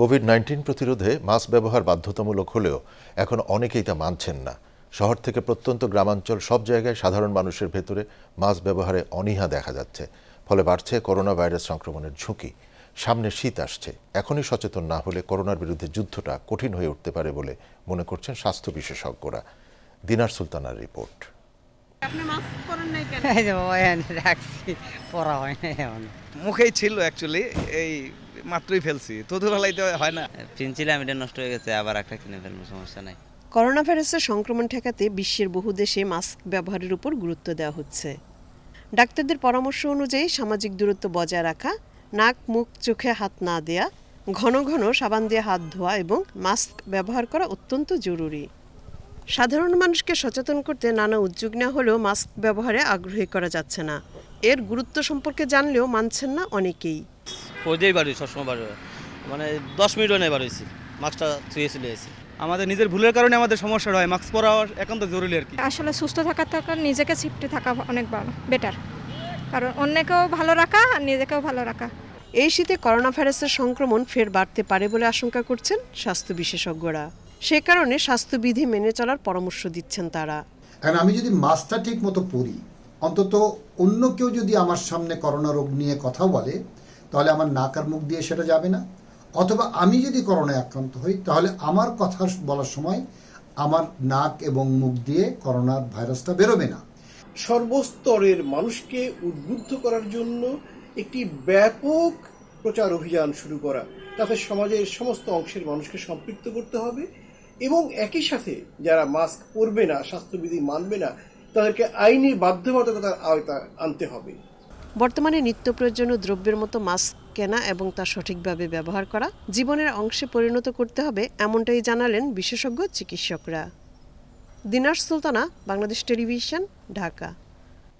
Covid nineteen প্রতিরোধে mask ব্যবহার বাধ্যতামূলক হলেও এখন অনেকেই তা মানছেন না। শহর থেকে প্রত্যন্ত গ্রামাঞ্চল সব জায়গায় সাধারণ মানুষের ভেতরে মাস্ক ব্যবহারে অনীহা দেখা যাচ্ছে, ফলে বাড়ছে করোনা ভাইরাস সংক্রমণের ঝুঁকি। সামনে শীত আসছে, এখনই সচেতন না হলে করোনার বিরুদ্ধে যুদ্ধটা কঠিন হয়ে উঠতে পারে বলে মনে করছেন স্বাস্থ্য বিশেষজ্ঞরা। দিনার সুলতানার রিপোর্ট। এই যে বাবা এখানে রাখছি পড়া হয় না এমন মুখেই ছিল অ্যাকচুয়ালি এই মাত্রই ফেলছি। তোদের লাইতে হয় না। কিনছিলাম এটা নষ্ট হয়ে গেছে আবার একটা কিনে ফেলব সমস্যা নাই। করোনা ভাইরাসের সংক্রমণ ঠেকাতে বিশ্বের বহু দেশে মাস্ক ব্যবহারের উপর গুরুত্ব দেওয়া হচ্ছে। ডাক্তারদের পরামর্শ অনুযায়ী সামাজিক দূরত্ব বজায় রাখা নাক মুখ চোখে হাত না দেয়া ঘন ঘন সাবান দিয়ে হাত ধোয়া এবং মাস্ক ব্যবহার করা অত্যন্ত জরুরি। সাধারণ মানুষকে সচেতন করতে নানা উদ্যোগ নেওয়া হলেও মাস্ক ব্যবহারে আগ্রহী করা যাচ্ছে না। এর গুরুত্ব সম্পর্কে জানলেও মানছেন না অনেকেই। ফৌজেই বাড়ি সবসময় বাড়ি মানে দশ মিনিটও নেই বাড়িয়েছি মাস্কটা থুয়ে চলে এসেছি আমাদের নিজের ভুলের কারণে আমাদের সমস্যা হয় মাস্ক পরা একান্ত জরুরি আর কি। আসলে সুস্থ থাকার থাকা নিজেকে সেফটি থাকা অনেক ভালো বেটার কারণ অন্যকেও ভালো রাখা আর নিজেকেও ভালো রাখা। এই শীতে করোনা ভাইরাসের সংক্রমণ ফের বাড়তে পারে বলে আশঙ্কা করছেন স্বাস্থ্য বিশেষজ্ঞরা। সে কারণে স্বাস্থ্যবিধি মেনে চলার পরামর্শ দিচ্ছেন তারা। কারণ আমি যদি মাস্কটা ঠিক মতো পরি অন্তত অন্য কেউ যদি আমার সামনে করোনা রোগ নিয়ে কথা বলে তাহলে আমার নাক আর মুখ দিয়ে সেটা যাবে না। অথবা আমি যদি করোনায় আক্রান্ত হই তাহলে আমার কথা বলার সময় আমার নাক এবং মুখ দিয়ে করোনার ভাইরাসটা বেরোবে না। সর্বস্তরের মানুষকে উদ্বুদ্ধ করার জন্য একটি ব্যাপক প্রচার অভিযান শুরু করা তাতে সমাজের সমস্ত অংশের মানুষকে সম্পৃক্ত করতে হবে। এবং একই সাথে যারা মাস্ক পরবে না, স্বাস্থ্যবিধি মানবে না, তাদেরকে আইনি বাধ্যবাধকতার আওতা আনতে হবে। বর্তমানে নিত্য প্রয়োজনীয় দ্রব্যের মতো মাস্ক কেনা এবং তা সঠিকভাবে ব্যবহার করা জীবনের অংশে পরিণত করতে হবে এমনটাই জানালেন বিশেষজ্ঞ চিকিৎসকরা। দিনার সুলতানা, বাংলাদেশ টেলিভিশন, ঢাকা।